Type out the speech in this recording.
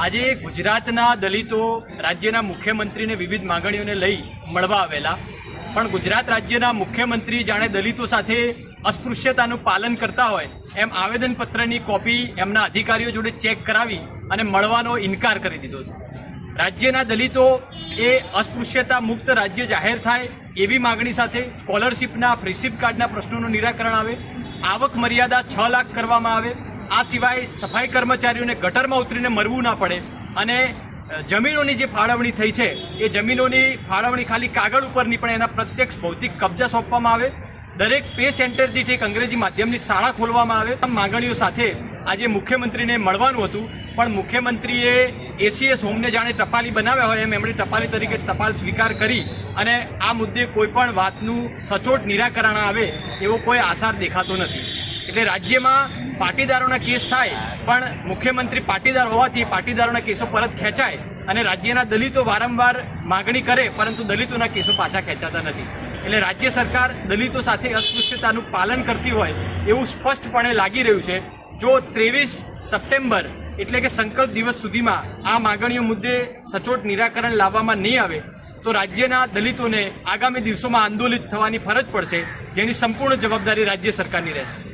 આજે ગુજરાતના દલિતો રાજ્યના મુખ્યમંત્રીને વિવિધ માંગણીઓને લઈ મળવા આવેલા. પણ ગુજરાત રાજ્યના મુખ્યમંત્રી જાણે દલિતો સાથે અસ્પૃશ્યતાનું પાલન કરતા હોય, એમ આવેદનપત્રની કોપી એમના અધિકારીઓ જોડે ચેક કરાવી અને મળવાનો ઇનકાર કરી દીધો છે. રાજ્યના દલિતો એ અસ્પૃશ્યતા મુક્ત રાજ્ય જાહેર થાય એવી માગણી સાથે સ્કોલરશીપના, ફ્રીશીપ કાર્ડના પ્રશ્નોનું નિરાકરણ આવે, આવક મર્યાદા છ લાખ કરવામાં આવે આ સિવાય સફાઈ કર્મચારીઓને ગટરમાં ઉતરીને મરવું ના પડે અને જમીનોની જે ફાળવણી થઈ છે, એ જમીનોની ફાળવણી ખાલી કાગળ ઉપરની પણ એના પ્રત્યક્ષ ભૌતિક કબજા સોંપવામાં આવે. દરેક પે સેન્ટર દીઠ એક અંગ્રેજી માધ્યમની શાળા ખોલવામાં આવે. આ માંગણીઓ સાથે આજે મુખ્યમંત્રીને મળવાનું હતું, પણ મુખ્યમંત્રીએ એસીએસ હોમને જાણે ટપાલી બનાવ્યા હોય એમ એમણે ટપાલી તરીકે ટપાલ સ્વીકાર કરી અને આ મુદ્દે કોઈ પણ વાતનું સચોટ નિરાકરણ આવે એવો કોઈ આસાર દેખાતો નથી. એટલે રાજ્યમાં પાટીદારોના કેસ થાય, પણ મુખ્યમંત્રી પાટીદાર હોવાથી પાટીદારોના કેસો પરત ખેંચાય અને રાજ્યના દલિતો વારંવાર માગણી કરે, પરંતુ દલિતોના કેસો પાછા ખેંચાતા નથી. એટલે રાજ્ય સરકાર દલિતો સાથે અસ્પૃશ્યતાનું પાલન કરતી હોય એવું સ્પષ્ટપણે લાગી રહ્યું છે. જો ત્રેવીસ સપ્ટેમ્બર એટલે કે સંકલ્પ દિવસ સુધીમાં આ માગણીઓ મુદ્દે સચોટ નિરાકરણ લાવવામાં નહીં આવે, તો રાજ્યના દલિતોને આગામી દિવસોમાં આંદોલિત થવાની ફરજ પડશે, જેની સંપૂર્ણ જવાબદારી રાજ્ય સરકારની રહેશે.